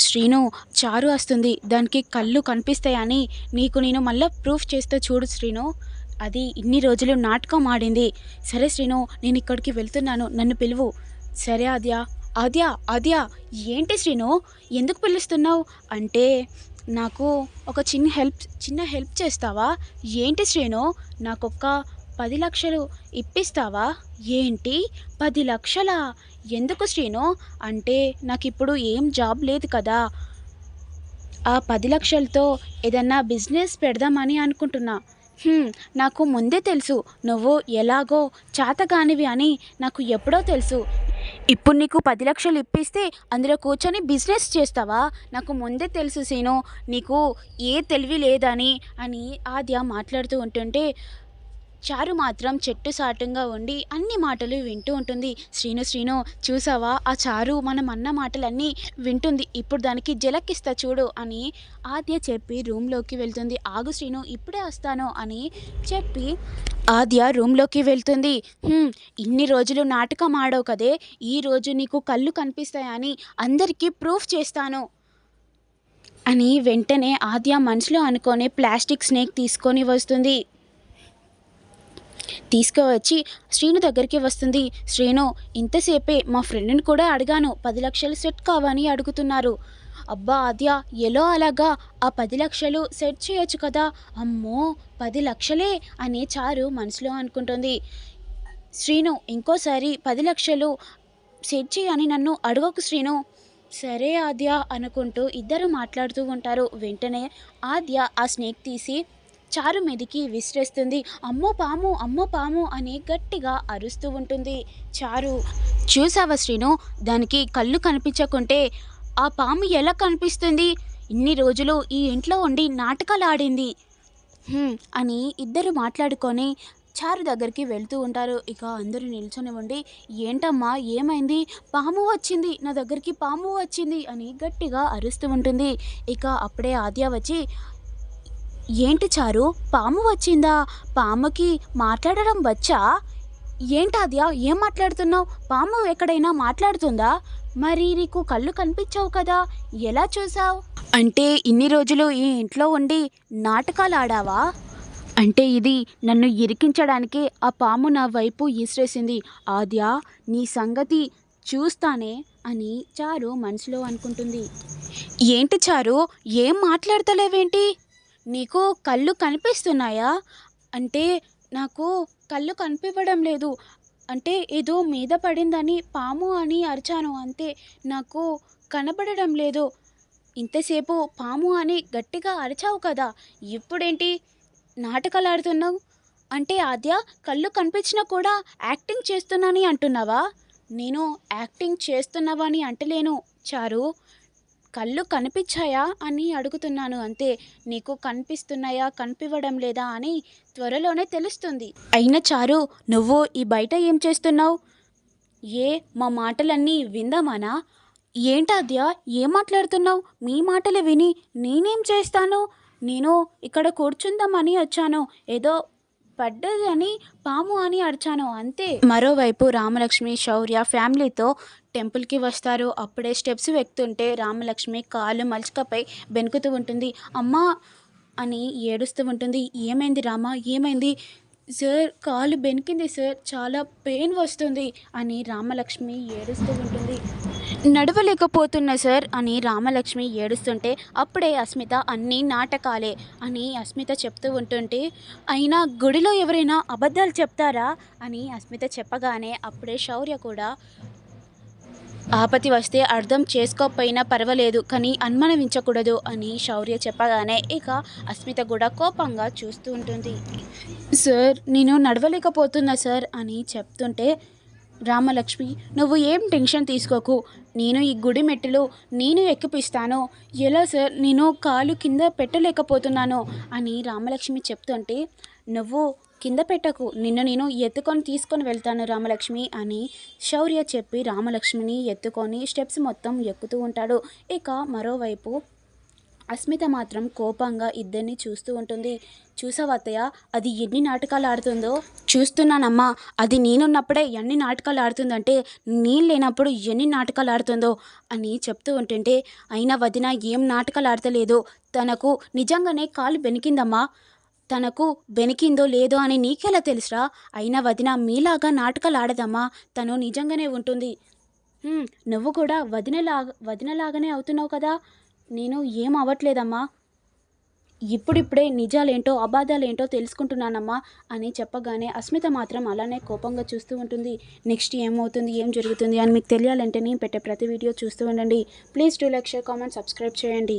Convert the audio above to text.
శ్రీను చారు వస్తుంది. దానికి కళ్ళు కనిపిస్తాయని నీకు నేను మళ్ళీ ప్రూఫ్ చేస్తే చూడు శ్రీను. అది ఇన్ని రోజులు నాటకం ఆడింది. సరే శ్రీను నేను ఇక్కడికి వెళ్తున్నాను. నన్ను పిలువు. సరే ఆద్యా. ఆద్యా ఆద్యా ఏంటి శ్రీను? ఎందుకు పిలుస్తున్నావు? అంటే నాకు ఒక చిన్న హెల్ప్ చిన్న హెల్ప్ చేస్తావా? ఏంటి శ్రీను? నాకొక్క పది లక్షలు ఇప్పిస్తావా? ఏంటి? పది లక్షలా? ఎందుకు శ్రీను? అంటే నాకు ఇప్పుడు ఏం జాబ్ లేదు కదా. ఆ పది లక్షలతో ఏదన్నా బిజినెస్ పెడదామని అనుకుంటున్నా. నాకు ముందే తెలుసు. నువ్వు ఎలాగో చాతగానివి అని నాకు ఎప్పుడో తెలుసు. ఇప్పుడు నీకు పది లక్షలు ఇప్పిస్తే అందులో కూర్చొని బిజినెస్ చేస్తావా? నాకు ముందే తెలుసు సీను నీకు ఏ తెలివి లేదని అని ఆద్య మాట్లాడుతూ ఉంటుంటే చారు మాత్రం చెట్టు సాటంగా ఉండి అన్ని మాటలు వింటూ ఉంటుంది. శ్రీను శ్రీను చూసావా? ఆ చారు మనం అన్న మాటలన్నీ వింటుంది. ఇప్పుడు దానికి జలకిస్తా చూడు అని ఆద్య చెప్పి రూమ్లోకి వెళ్తుంది. ఆగు శ్రీను ఇప్పుడే వస్తాను అని చెప్పి ఆద్య రూమ్లోకి వెళ్తుంది. ఇన్ని రోజులు నాటకం ఆడవు కదే. ఈ రోజు నీకు కళ్ళు కనిపిస్తాయని అందరికీ ప్రూఫ్ చేస్తాను అని వెంటనే ఆద్య మనసులో అనుకొని ప్లాస్టిక్ స్నేక్ తీసుకొని వస్తుంది. తీసుకువచ్చి శ్రీను దగ్గరికి వస్తుంది. శ్రీను ఇంతసేపే మా ఫ్రెండ్ని కూడా అడిగాను. పది లక్షలు సెట్ కావని అడుగుతున్నారు. అబ్బా ఆద్య ఎలా అలాగా? ఆ పది లక్షలు సెట్ చేయొచ్చు కదా. అమ్మో పది లక్షలే! అని చారు మనసులో అనుకుంటుంది. శ్రీను ఇంకోసారి పది లక్షలు సెట్ చేయని నన్ను అడగకు శ్రీను. సరే ఆద్య అనుకుంటూ ఇద్దరు మాట్లాడుతూ ఉంటారు. వెంటనే ఆద్య ఆ స్నేక్ తీసి చారు మీదికి విసిరేస్తుంది. అమ్మో పాము అమ్మో పాము అని గట్టిగా అరుస్తూ ఉంటుంది చారు. చూసావా శ్రీను? దానికి కళ్ళు కనిపించకుంటే ఆ పాము ఎలా కనిపిస్తుంది? ఇన్ని రోజులు ఈ ఇంట్లో ఉండి నాటకాలు ఆడింది. అని ఇద్దరు మాట్లాడుకొని చారు దగ్గరికి వెళ్తూ ఉంటారు. ఇక అందరూ నిల్చొని ఉండి ఏంటమ్మా ఏమైంది? పాము వచ్చింది నా దగ్గరికి పాము వచ్చింది అని గట్టిగా అరుస్తూ ఉంటుంది. ఇక అప్పుడే ఆద్య వచ్చి ఏంటి చారు? పాము వచ్చిందా? పాముకి మాట్లాడడం వచ్చా? ఏంటాద్య ఏం మాట్లాడుతున్నావు? పాము ఎక్కడైనా మాట్లాడుతుందా? మరి నీకు కళ్ళు కనిపించావు కదా ఎలా చూసావు అంటే ఇన్ని రోజులు ఈ ఇంట్లో ఉండి నాటకాలు ఆడావా? అంటే ఇది నన్ను ఇరికించడానికి ఆ పాము నా వైపు ఈశ్రేసింది. ఆద్య నీ సంగతి చూస్తానే అని చారు మనసులో అనుకుంటుంది. ఏంటి చారు ఏం మాట్లాడతలేవేంటి? నీకు కళ్ళు కనిపిస్తున్నాయా? అంటే నాకు కళ్ళు కనిపించడం లేదు. అంటే ఏదో మీద పడిందని పాము అని అరిచాను అంతే. నాకు కనబడడం లేదు. ఇంతసేపు పాము అని గట్టిగా అరిచావు కదా ఇప్పుడేంటి నాటకాలు ఆడుతున్నావు అంటే ఆద్య కళ్ళు కనిపించినా కూడా యాక్టింగ్ చేస్తున్నానని అంటున్నావా? నేను యాక్టింగ్ చేస్తున్నావా అని అంటలేను చారు. కళ్ళు కనిపించాయా అని అడుగుతున్నాను అంతే. నీకు కనిపిస్తున్నాయా కనిపివ్వడం లేదా అని త్వరలోనే తెలుస్తుంది. అయినా చారు నువ్వు ఈ బయట ఏం చేస్తున్నావు? ఏ మా మాటలన్నీ విందామానా? ఏంటాద్యా ఏం మాట్లాడుతున్నావు? మీ మాటలు విని నేనేం చేస్తాను? నేను ఇక్కడ కూర్చుందామని వచ్చాను. ఏదో పడ్డదని పాము అని అరిచాను అంతే. మరోవైపు రామలక్ష్మి శౌర్య ఫ్యామిలీతో టెంపుల్కి వస్తారు. అప్పుడే స్టెప్స్ ఎక్కుతుంటే రామలక్ష్మి కాలు మలుచుకపై బెనుకుతూ ఉంటుంది. అమ్మా అని ఏడుస్తూ ఉంటుంది. ఏమైంది రామ? ఏమైంది? సార్ కాలు బెనికింది సార్. చాలా పెయిన్ వస్తుంది అని రామలక్ష్మి ఏడుస్తూ ఉంటుంది. నడవలేకపోతున్నా సార్ అని రామలక్ష్మి ఏడుస్తుంటే అప్పుడే అస్మిత అన్నీ నాటకాలే అని అస్మిత చెప్తూ ఉంటుంటే అయినా గుడిలో ఎవరైనా అబద్ధాలు చెప్తారా? అని అస్మిత చెప్పగానే అప్పుడే శౌర్య కూడా ఆపతి వస్తే అర్థం చేసుకోకపోయినా పర్వాలేదు కానీ అనుమానించకూడదు అని శౌర్య చెప్పగానే ఇక అస్మిత కూడా కోపంగా చూస్తూ ఉంటుంది సార్ నేను నడవలేకపోతున్నా సార్ అని చెప్తుంటే రామలక్ష్మి నువ్వు ఏం టెన్షన్ తీసుకోకు. నేను ఈ గుడి మెట్టులు నేను ఎక్కిపిస్తాను. ఎలా సార్ నేను కాలు కింద పెట్టలేకపోతున్నాను అని రామలక్ష్మి చెప్తుంటే నువ్వు కింద పెట్టకు. నిన్ను నేను ఎత్తుకొని తీసుకొని వెళ్తాను రామలక్ష్మి అని శౌర్య చెప్పి రామలక్ష్మిని ఎత్తుకొని స్టెప్స్ మొత్తం ఎక్కుతూ ఉంటాడు. ఇక మరోవైపు అస్మిత మాత్రం కోపంగా ఇద్దరిని చూస్తూ ఉంటుంది. చూసావత్తయ్య అది ఎన్ని నాటకాలు ఆడుతుందో? చూస్తున్నానమ్మా అది నేనున్నప్పుడే ఎన్ని నాటకాలు ఆడుతుందంటే నేను లేనప్పుడు ఎన్ని నాటకాలు ఆడుతుందో అని చెప్తూ ఉంటుంటే అయినా వదిన ఏం నాటకాలు ఆడతలేదు. తనకు నిజంగానే కాలు బెనికిందమ్మా. తనకు బెనికిందో లేదో అని నీకెలా తెలుసురా? అయినా వదిన మీలాగా నాటకాలు ఆడదమ్మా తను నిజంగానే ఉంటుంది. నువ్వు కూడా వదినలాగా వదినలాగానే అవుతున్నావు కదా? నేను ఏం అవ్వట్లేదమ్మా. ఇప్పుడిప్పుడే నిజాలేంటో అబాధాలేంటో తెలుసుకుంటున్నానమ్మా అని చెప్పగానే అస్మిత మాత్రం అలానే కోపంగా చూస్తూ ఉంటుంది. నెక్స్ట్ ఏమవుతుంది ఏం జరుగుతుంది అని మీకు తెలియాలంటే నేను పెట్టే ప్రతి వీడియో చూస్తూ ఉండండి. Please do like share comment subscribe చేయండి.